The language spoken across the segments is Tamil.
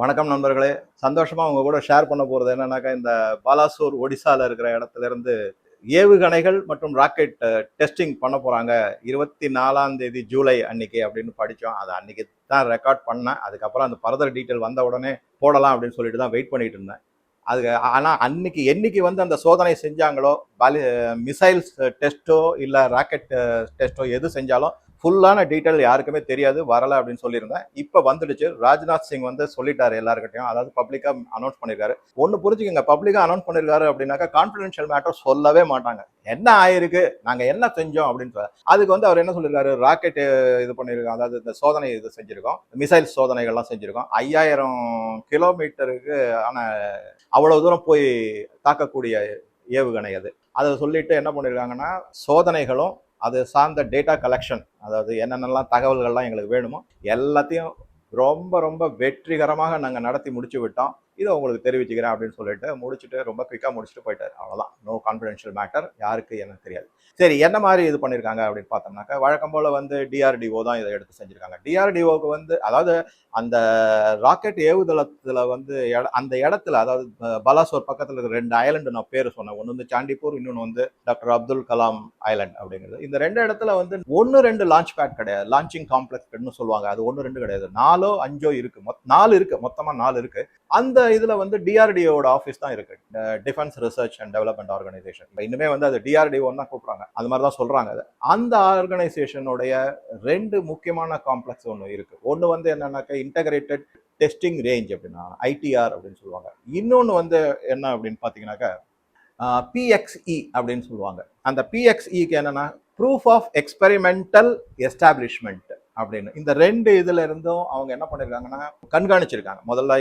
வணக்கம் நண்பர்களே. சந்தோஷமா உங்க கூட ஷேர் பண்ண போறது என்னன்னாக்கா இந்த பாலாசூர் ஒடிசால இருக்கிற இடத்துல இருந்து ஏவுகணைகள் மற்றும் ராக்கெட் டெஸ்டிங் பண்ண போறாங்க. இருபத்தி நாலாம் தேதி ஜூலை அன்னைக்கு அப்படின்னு படித்தோம் அது அன்னைக்கு தான் ரெக்கார்ட் பண்ணேன். அதுக்கப்புறம் அந்த ஃபர்தர் டீட்டெயில் வந்த உடனே போடலாம் அப்படின்னு சொல்லிட்டு தான் வெயிட் பண்ணிட்டு இருந்தேன். அது ஆனால் அன்னைக்கு என்னைக்கு வந்து அந்த சோதனை செஞ்சாங்களோ பாலி மிசைல்ஸ் டெஸ்ட்டோ இல்லை ராக்கெட் டெஸ்ட்டோ எது செஞ்சாலும் ஃபுல்லான டீட்டெயில் யாருக்குமே தெரியாது வரலை அப்படின்னு சொல்லியிருந்தேன் இப்போ வந்துடுச்சு. ராஜ்நாத் சிங் வந்து சொல்லிட்டாரு எல்லாருக்கிட்டையும் அதாவது பப்ளிக்காக அனௌன்ஸ் பண்ணியிருக்காரு ஒன்று புரிஞ்சுக்கோங்க. பப்ளிக்காக அனௌன்ஸ் பண்ணியிருக்காரு அப்படின்னாக்கா கான்ஃபிடென்ஷியல் மேட்டர் சொல்லவே மாட்டாங்க. என்ன ஆயிருக்கு? நாங்கள் என்ன செஞ்சோம் அப்படின்னு சொல்ல அதுக்கு வந்து அவர் என்ன சொல்லியிருக்காரு ராக்கெட் இது பண்ணியிருக்கோம் அதாவது இந்த சோதனை இது செஞ்சுருக்கோம். மிசைல் சோதனைகள்லாம் செஞ்சுருக்கோம். ஐயாயிரம் கிலோமீட்டருக்கு ஆனால் அவ்வளோ தூரம் போய் தாக்கக்கூடிய ஏவுகணை அது. அதை சொல்லிட்டு என்ன பண்ணியிருக்காங்கன்னா சோதனைகளும் அது சார்ந்த டேட்டா கலெக்ஷன் அதாவது என்னென்னலாம் தகவல்கள்லாம் எங்களுக்கு வேணுமோ எல்லாத்தையும் ரொம்ப ரொம்ப வெற்றிகரமாக நாங்கள் நடத்தி முடிச்சு விட்டோம். இதை உங்களுக்கு தெரிவிச்சுக்கிறேன் அப்படின்னு சொல்லிட்டு முடிச்சுட்டு ரொம்ப குயிக்காக முடிச்சுட்டு போயிட்டார். அவ்வளோதான் நோ கான்ஃபிடென்ஷியல் மேட்டர் யாருக்கு எனக்கு தெரியாது. சரி என்ன மாதிரி இது பண்ணியிருக்காங்க அப்படின்னு பார்த்தோம்னாக்கா வழக்கம் போல் வந்து டிஆர்டிஓ தான் இதை எடுத்து செஞ்சுருக்காங்க. டிஆர்டிஓக்கு வந்து அதாவது அந்த ராக்கெட் ஏவுதளத்தில் வந்து அந்த இடத்துல அதாவது பலாசோர் பக்கத்தில் இருக்கிற ரெண்டு ஐலண்டு நான் பேர் சொன்னேன். ஒன்று வந்து சாண்டிப்பூர் இன்னொன்று வந்து டாக்டர் அப்துல் கலாம் ஐலண்ட் அப்படிங்கிறது. இந்த ரெண்டு இடத்துல வந்து ஒன்று ரெண்டு லான்ச் பேட் கிடையாது. லான்ச்சிங் காம்ப்ளெக்ஸ் சொல்லுவாங்க. அது ஒன்று ரெண்டு கிடையாது. நாலோ அஞ்சோ இருக்கு. மொத் நாலு இருக்கு. மொத்தமாக நாலு இருக்கு. அந்த இதுல வந்து டிஆர்டிஓட ஆஃபீஸ் தான் இருக்கு. Defence research and development organisation இன்னுமே வந்து அது டிஆர்டிஓன்னு தான் கூப்பிடுறாங்க. அது மாதிரி தான் சொல்றாங்க அது. அந்த ஆர்கனைசேஷனுடைய ரெண்டு முக்கியமான காம்ப்ளெக்ஸ் ஒன்று இருக்கு. ஒன்று வந்து என்னன்னாக்கா இன்டகிரேட்டட் டெஸ்டிங் ரேஞ்ச் அப்படின்னா ஐடிஆர் அப்படின்னு சொல்லுவாங்க. இன்னொன்று வந்து என்ன அப்படின்னு பார்த்தீங்கன்னாக்கா பிஎக்ஸ்இ அப்படின்னு சொல்லுவாங்க. அந்த பிஎக்ஸ்இக்கு என்னன்னா ப்ரூஃப் ஆஃப் எக்ஸ்பெரிமெண்டல் எஸ்டாப்ளிஷ்மெண்ட் அப்படின்னு. இந்த ரெண்டு இதுல இருந்தும் அவங்க என்ன பண்ணிருக்காங்கன்னா கண்காணிச்சிருக்காங்க. முதல்ல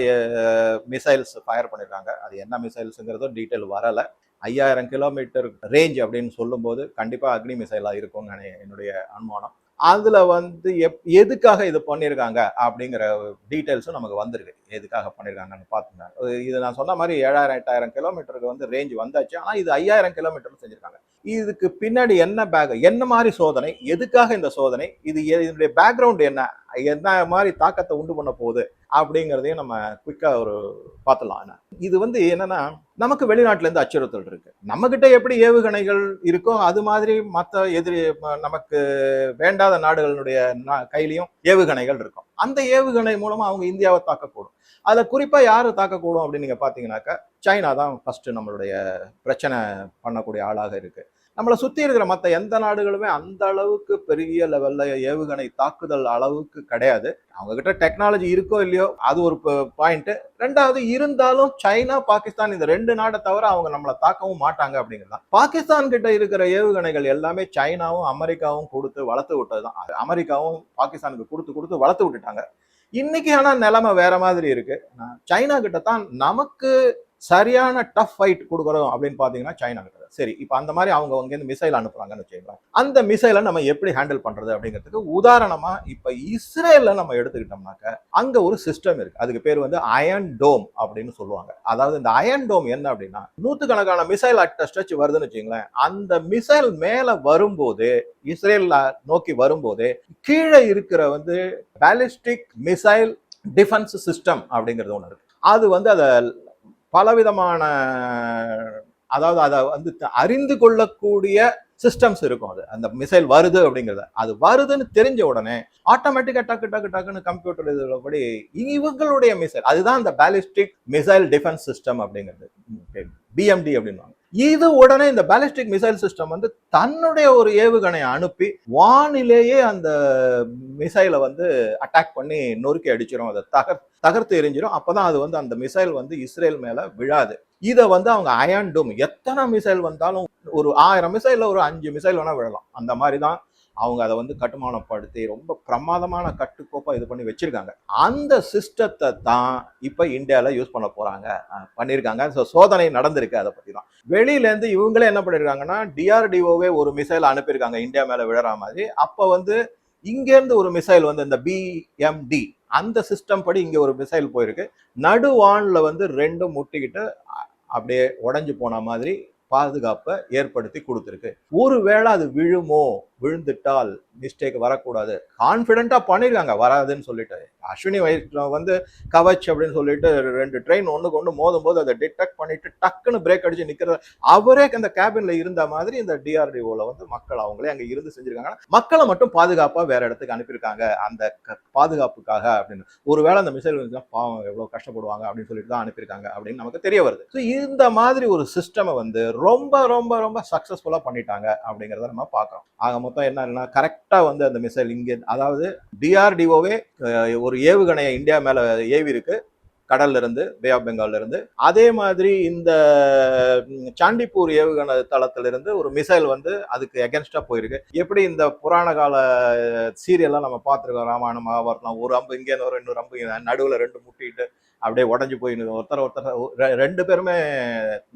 மிசைல்ஸ் ஃபயர் பண்ணிருக்காங்க. அது என்ன மிசைல்ஸுங்கிறதும் டீட்டெயில் வரல. ஐயாயிரம் கிலோமீட்டர் ரேஞ்ச் அப்படின்னு சொல்லும்போது கண்டிப்பாக அக்னி மிசைலாக இருக்கும்னு என்னுடைய அனுமானம். அதில் வந்து எப் எதுக்காக இது பண்ணியிருக்காங்க அப்படிங்கிற டீட்டெயில்ஸும் நமக்கு வந்திருக்கு. எதுக்காக பண்ணியிருக்காங்கன்னு பார்த்துங்க. இது நான் சொன்ன மாதிரி ஏழாயிரம் எட்டாயிரம் கிலோமீட்டருக்கு வந்து ரேஞ்ச் வந்தாச்சு. ஆனால் இது ஐயாயிரம் கிலோமீட்டர் செஞ்சிருக்காங்க. இதுக்கு பின்னாடி என்ன பேக் என்ன மாதிரி சோதனை? எதுக்காக இந்த சோதனை? இது எ- இதனுடைய பேக்ரவுண்ட் என்ன? என்ன மாதிரி தாக்கத்தை உண்டு பண்ண போகுது? அப்படிங்கிறதையும் நம்ம குயிக்காக ஒரு பார்த்துலாம் ஆனால் இது வந்து என்னன்னா நமக்கு வெளிநாட்டிலேருந்து அச்சுறுத்தல் இருக்கு. நம்மக்கிட்ட எப்படி ஏவுகணைகள் இருக்கோ அது மாதிரி மற்ற எதிரி நமக்கு வேண்டாத நாடுகளினுடைய நா- ஏவுகணைகள் இருக்கும். அந்த ஏவுகணை மூலமா அவங்க இந்தியாவை தாக்கக்கூடும். அதில் குறிப்பாக யார் தாக்கக்கூடும் அப்படின்னு நீங்கள் பார்த்தீங்கன்னாக்கா சைனா தான் ஃபர்ஸ்ட் நம்மளுடைய பிரச்சனை பண்ணக்கூடிய ஆளாக இருக்குது நம்மளை சுற்றி இருக்கிற மற்ற எந்த நாடுகளுமே அந்த அளவுக்கு பெரிய லெவலில் ஏவுகணை தாக்குதல் அளவுக்கு கிடையாது. அவங்கக்கிட்ட டெக்னாலஜி இருக்கோ இல்லையோ அது ஒரு பாயிண்ட்டு ரெண்டாவது இருந்தாலும் சைனா பாகிஸ்தான் இந்த ரெண்டு நாடை தவிர அவங்க நம்மளை தாக்கவும் மாட்டாங்க அப்படிங்கிறது பாகிஸ்தான் கிட்ட இருக்கிற ஏவுகணைகள் எல்லாமே சைனாவும் அமெரிக்காவும் கொடுத்து வளர்த்து விட்டது தான் அமெரிக்காவும் பாகிஸ்தானுக்கு கொடுத்து கொடுத்து வளர்த்து விட்டுட்டாங்க. இன்னைக்கு ஆனால் நிலைமை வேற மாதிரி இருக்கு. நான் சைனா கிட்ட தான் நமக்கு சரியான டஃப் ஃபைட் கொடுக்குறோம் அப்படின்னு பார்த்தீங்கன்னா சைனா கிட்ட சரி இப்போ அந்த மாதிரி அவங்க அங்கேருந்து மிசைல் அனுப்புறாங்கன்னு வச்சுக்கலாம் அந்த மிசைலை நம்ம எப்படி ஹேண்டில் பண்ணுறது அப்படிங்கிறதுக்கு உதாரணமாக இப்போ இஸ்ரேலில் நம்ம எடுத்துக்கிட்டோம்னாக்க அங்கே ஒரு சிஸ்டம் இருக்குது அதுக்கு பேர் வந்து அயன் டோம் அப்படின்னு சொல்லுவாங்க. அதாவது இந்த அயன் டோம் என்ன அப்படின்னா நூற்றுக்கணக்கான மிசைல் அட் ஸ்ட்ரெச் வருதுன்னு வச்சுங்களேன் அந்த மிசைல் மேலே வரும்போது இஸ்ரேல் நோக்கி வரும்போது கீழே இருக்கிற வந்து பேலிஸ்டிக் மிசைல் டிஃபென்ஸ் சிஸ்டம் அப்படிங்கிறது ஒன்று இருக்குது அது வந்து அதை பலவிதமான அதாவது அதை வந்து அறிந்து கொள்ளக்கூடிய சிஸ்டம்ஸ் இருக்கும் அது. அந்த மிசைல் வருது அப்படிங்கிறது. அது வருதுன்னு தெரிஞ்ச உடனே ஆட்டோமேட்டிக்காக டக்கு டக்கு டக்குன்னு கம்ப்யூட்டர் இதுல படி இவங்களுடைய மிசைல் அதுதான் அந்த பேலிஸ்டிக் மிசைல் டிஃபென்ஸ் சிஸ்டம் அப்படிங்கிறது. பிஎம்டி அப்படின்வாங்க இது உடனே இந்த பேலிஸ்டிக் மிசைல் சிஸ்டம் வந்து தன்னுடைய ஒரு ஏவுகணையை அனுப்பி வானிலேயே அந்த மிசைலை வந்து அட்டாக் பண்ணி நொறுக்கி அடிச்சிடும் அதை தகர் தகர்த்து எரிஞ்சிடும் அப்போதான் அது வந்து அந்த மிசைல் வந்து இஸ்ரேல் மேலே விழாது. இதை வந்து அவங்க அயன் டூம் எத்தனை மிசைல் வந்தாலும் ஒரு ஆயிரம் மிசைலில் ஒரு அஞ்சு மிசைல் வேணால் விழலாம். அந்த மாதிரி தான் அவங்க அதை வந்து கட்டுமானப்படுத்தி ரொம்ப பிரமாதமான கட்டுக்கோப்பாக இது பண்ணி வச்சிருக்காங்க. அந்த சிஸ்டத்தை தான் இப்போ இந்தியாவில் யூஸ் பண்ண போகிறாங்க பண்ணியிருக்காங்க ஸோ சோதனை நடந்திருக்கு அதை பற்றி தான் வெளியிலேருந்து இவங்களே என்ன பண்ணியிருக்காங்கன்னா டிஆர்டிஓவே ஒரு மிசைல் அனுப்பியிருக்காங்க. இந்தியா மேலே விழற மாதிரி. அப்போ வந்து இங்கேருந்து ஒரு மிசைல் வந்து இந்த பிஎம்டி அந்த சிஸ்டம் படி இங்கே ஒரு மிசைல் போயிருக்கு. நடுவானில் வந்து ரெண்டும் முட்டிக்கிட்டு அப்படியே உடஞ்சி போன மாதிரி பாதுகாப்பை ஏற்படுத்தி கொடுத்துருக்கு. ஒருவேளை அது விழுமோ விழுந்துட்டால் மிஸ்டேக் வரக்கூடாது. கான்ஃபிடென்ட்டாக பண்ணியிருக்காங்க வராதுன்னு சொல்லிட்டு. அஸ்வினி வைஷ்ணவ் வந்து கவச் அப்படின்னு சொல்லிட்டு ரெண்டு ட்ரெயின் ஒன்றுக்கு ஒன்று மோதும் போது அதை டிடெக்ட் பண்ணிட்டு டக்குன்னு பிரேக் அடிச்சு நிற்கிறத அவரே அந்த கேபினில் இருந்த மாதிரி இந்த டிஆர்டிஓவில் வந்து மக்கள் அவங்களே அங்கே இருந்து செஞ்சிருக்காங்க. மக்களை மட்டும் பாதுகாப்பாக வேற இடத்துக்கு அனுப்பியிருக்காங்க. அந்த க- பாதுகாப்புக்காக அப்படின்னு. ஒருவேளை அந்த மிசைல் வந்து பாவம் எவ்வளோ கஷ்டப்படுவாங்க அப்படின்னு சொல்லிட்டு தான் அனுப்பியிருக்காங்க அப்படின்னு நமக்கு தெரிய வருது. ஸோ இந்த மாதிரி ஒரு சிஸ்டமை வந்து ரொம்ப ரொம்ப ரொம்ப சக்ஸஸ்ஃபுல்லாக பண்ணிட்டாங்க அப்படிங்கிறத நம்ம பார்க்கறோம். ஆக மொத்தம் என்னன்னா கரெக்டாக வந்து அந்த மிசைல் இங்கே அதாவது டிஆர்டிஓவே ஒரு ஏவுகணையை இந்தியா மேலே ஏவி இருக்கு கடல்ல இருந்து பே ஆஃப் பெங்கால்ல இருந்து. அதே மாதிரி இந்த சாண்டிப்பூர் ஏவுகணை தளத்திலிருந்து ஒரு மிசைல் வந்து அதுக்கு எகென்ஸ்டா போயிருக்கு. எப்படி இந்த புராண கால சீரியல்லாம் நம்ம பார்த்துருக்கோம் ராமாயணம் மகாபாரதம் ஒரு அம்பு இங்கே ஒரு இன்னொரு அம்பு நடுவில் ரெண்டு முட்டிட்டு அப்படியே உடஞ்சி போய் ஒருத்தர் ஒருத்தர் ரெ- ரெண்டு பேருமே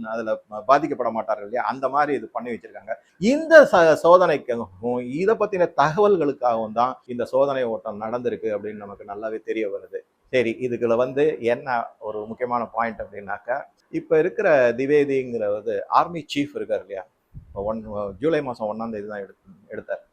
அதில் பாதிக்கப்பட மாட்டார்கள் இல்லையா? அந்த மாதிரி இது பண்ணி வச்சிருக்காங்க. இந்த ச- சோதனைக்கும் இதை பற்றின தகவல்களுக்காகவும் தான் இந்த சோதனை ஓட்டம் நடந்திருக்கு அப்படின்னு நமக்கு நல்லாவே தெரிய வருது. சரி இதுக்குள்ள வந்து என்ன ஒரு முக்கியமான பாயிண்ட் அப்படின்னாக்கா இப்போ இருக்கிற திவேதிங்கிற வந்து ஆர்மி சீஃப் இருக்கார் இல்லையா? ஒன் ஜூலை மாதம் ஒன்றாந்தேதி தான் எடுத்து எடுத்தார்.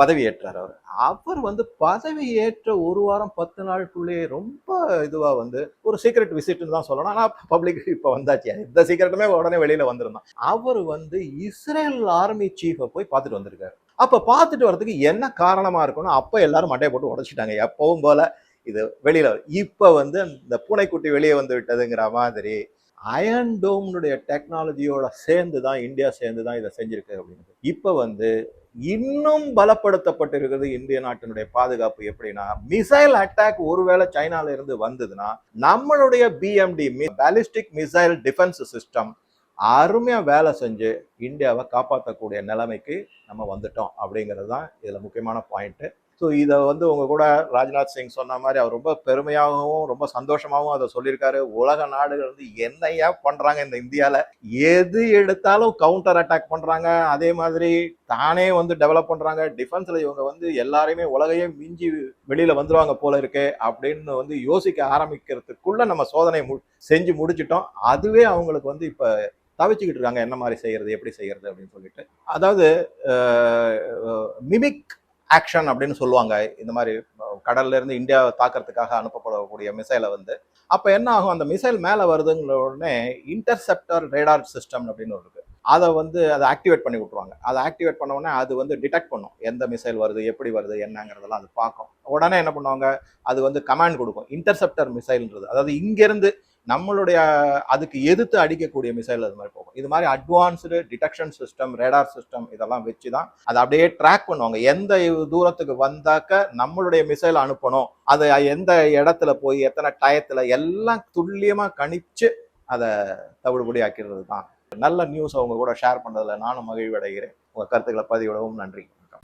பதவியேற்றார் அவர். அவர் வந்து பதவியேற்ற ஒரு வாரம் பத்து நாளுக்குள்ளேயே ரொம்ப இதுவாக வந்து ஒரு சீக்ரெட் விசிட்னு தான் சொல்லணும். ஆனால் பப்ளிக் இப்போ வந்தாச்சு. இந்த சீக்கிரட்டுமே உடனே வெளியில் வந்திருந்தான். அவர் வந்து இஸ்ரேல் ஆர்மி சீஃபை போய் பார்த்துட்டு வந்திருக்காரு. அப்போ பார்த்துட்டு வர்றதுக்கு என்ன காரணமாக இருக்கும்னு அப்போ எல்லாரும் மண்டையை போட்டு உடச்சிட்டாங்க. எப்பவும் போல இது வெளியில் இப்போ வந்து இந்த பூனைக்குட்டி வெளியே வந்து விட்டதுங்கிற மாதிரி அயன் டோம்னுடைய டெக்னாலஜியோட சேர்ந்து தான் இந்தியா சேர்ந்து தான் இதை செஞ்சிருக்கு அப்படின்னு இப்போ வந்து இன்னும் பலப்படுத்தப்பட்டிருக்கிறது இந்திய நாட்டினுடைய பாதுகாப்பு எப்படின்னா மிசைல் அட்டாக் ஒருவேளை சைனால இருந்து வந்ததுன்னா நம்மளுடைய BMD ballistic missile defence system அருமையா வேலை செஞ்சு இந்தியாவை காப்பாற்றக்கூடிய நிலைமைக்கு நம்ம வந்துட்டோம் அப்படிங்கிறது தான் இதில் முக்கியமான பாயிண்ட்டு ஸோ இதை வந்து உங்க கூட ராஜ்நாத் சிங் சொன்ன மாதிரி அவர் ரொம்ப பெருமையாகவும் ரொம்ப சந்தோஷமாகவும் அதை சொல்லியிருக்காரு. உலக நாடுகள் வந்து என்னையா பண்றாங்க இந்த இந்தியாவில் எது எடுத்தாலும் கவுண்டர் அட்டாக் பண்றாங்க. அதே மாதிரி தானே வந்து டெவலப் பண்றாங்க. டிஃபென்ஸ்ல இவங்க வந்து எல்லாரையுமே உலகையே மிஞ்சி வெளியில வந்துருவாங்க போல இருக்கே அப்படின்னு வந்து யோசிக்க ஆரம்பிக்கிறதுக்குள்ள நம்ம சோதனை மு- செஞ்சு முடிச்சிட்டோம். அதுவே அவங்களுக்கு வந்து இப்போ தவிச்சுக்கிட்டு இருக்காங்க. என்ன மாதிரி செய்யறது எப்படி செய்யறது அப்படின்னு சொல்லிட்டு. அதாவது மிமிக் ஆக்ஷன் அப்படின்னு சொல்லுவாங்க. இந்த மாதிரி கடல்ல இருந்து இந்தியா தாக்கறதுக்காக அனுப்பப்படக்கூடிய மிசைலை வந்து அப்போ என்ன ஆகும்? அந்த மிசைல் மேலே வருதுங்கிற உடனே இன்டர்செப்டர் ரேடார் சிஸ்டம் அப்படின்னு இருக்கு. அதை வந்து அதை ஆக்டிவேட் பண்ணி விட்ருவாங்க அதை ஆக்டிவேட் பண்ண உடனே அது வந்து டிடெக்ட் பண்ணும். எந்த மிசைல் வருது எப்படி வருது என்னங்கிறதெல்லாம் அது பார்க்கும். உடனே என்ன பண்ணுவாங்க? அது வந்து கமாண்ட் கொடுக்கும். இன்டர்செப்டர் மிசைல்ன்றது அதாவது இங்கேருந்து நம்மளுடைய அதுக்கு எதிர்த்து அடிக்கக்கூடிய மிசைல் அது மாதிரி போகும். இது மாதிரி advanced detection system radar system இதெல்லாம் வச்சு தான் அதை அப்படியே ட்ராக் பண்ணுவாங்க. எந்த தூரத்துக்கு வந்தாக்க நம்மளுடைய மிசைல் அனுப்பணும். அதை எந்த இடத்துல போய் எத்தனை டயத்தில் எல்லாம் துல்லியமாக கணிச்சு அதை தவிடுபடி ஆக்கிறது தான் நல்ல நியூஸ் அவங்க கூட ஷேர் பண்ணதில் நானும் மகிழ்வடைகிறேன். உங்கள் கருத்துக்களை பதிவிடவும் நன்றி.